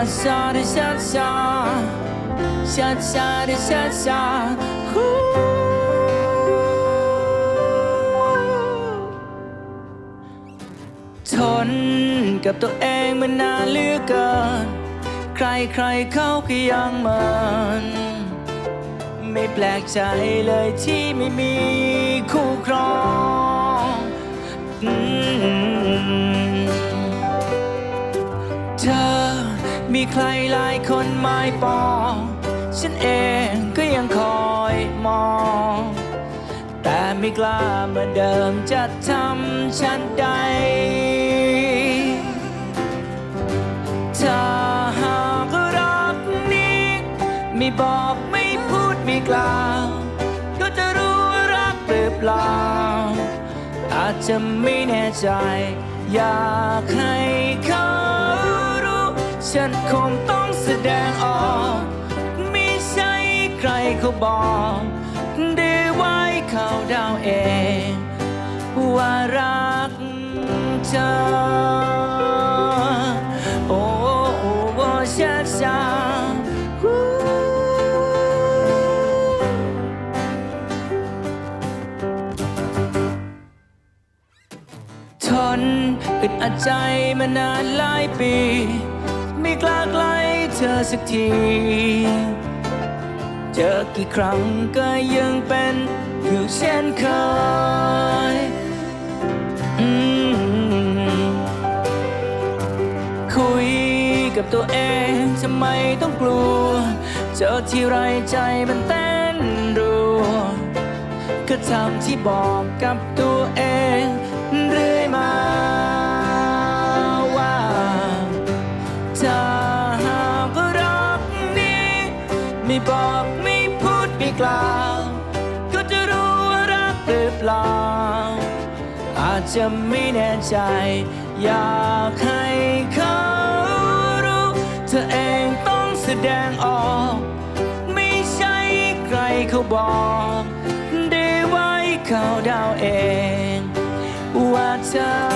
ชาชาดิชาชาชาชาดิชาชาฮู้ทนกับตัวเองมานานเหลือเกิน ใครใครเขาก็ยังเหมันไม่แปลกใจเลยที่ไม่มีคู่ครอง มีใครหลายคนหมายปอง ฉันเองก็ยังคอยมอง แต่ไม่กล้าเหมือนเดิมจะทำฉันใดถ้าหากรักนี้ไม่บอกไม่พูดไม่กล่าวก็จะรู้ว่ารักหรือเปล่า อาจจะไม่แน่ใจ อยากให้เขา ฉันคงต้องแสดงออกไม่ใช่ใครเขาบอกได้ไว้เขาเดาเอง ว่ารักเธอโอ้โอ้โอ้ชาชาทนอึดอัดใจมานานหลายปี ไม่กล้าใกล้เธอสักที เจอกี่ครั้งก็ยังเป็นอยู่เช่นเคยอืมคุยกับตัวเองทำไมต้องกลัว เจอที่ไรใจมันเต้นรัวก็ทำที่บอกกับตัวเอง ไม่บอกไม่พูดไม่กล่าวก็จะรู้ว่ารักหรือเปล่า อาจจะไม่แน่ใจ อยากให้เขารู้ เธอเองต้องแสดงออก ไม่ใช่ใครเขาบอกได้ไว้เขาเดาเอง ว่าเธอ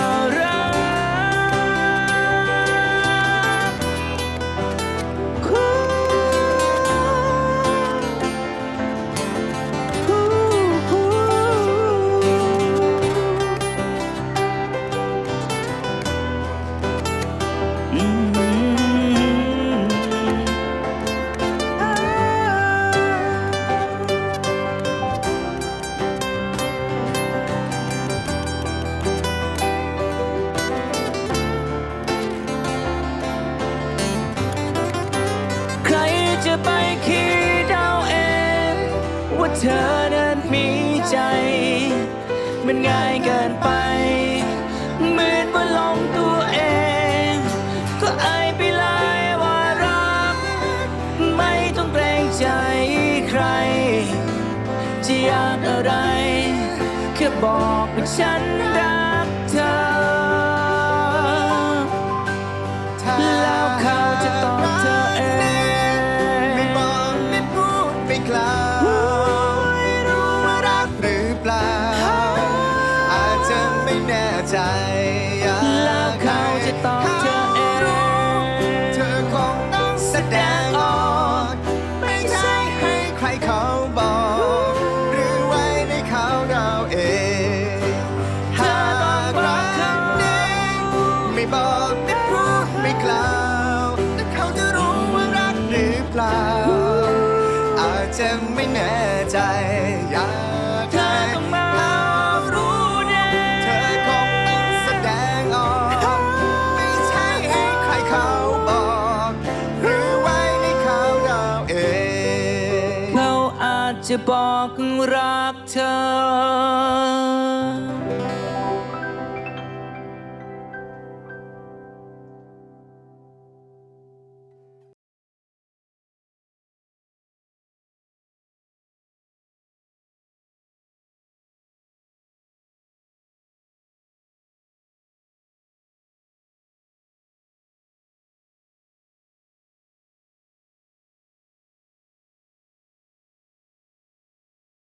เธอนั้นมีใจ มันง่ายเกินไปเหมือนว่าหลงตัวเอง ก็อายไปเลยว่ารัก ไม่ต้องเกรงใจใคร จะอยากอะไร แค่บอกว่าฉันรัก จะไม่แน่ใจ อยากเธอต้องมารู้แน่เธอคงต้องแสดงออก ไม่ใช่ให้ใครเขาบอก หรือไว้ในเขาเราเองเขาอาจจะบอกรักเธอ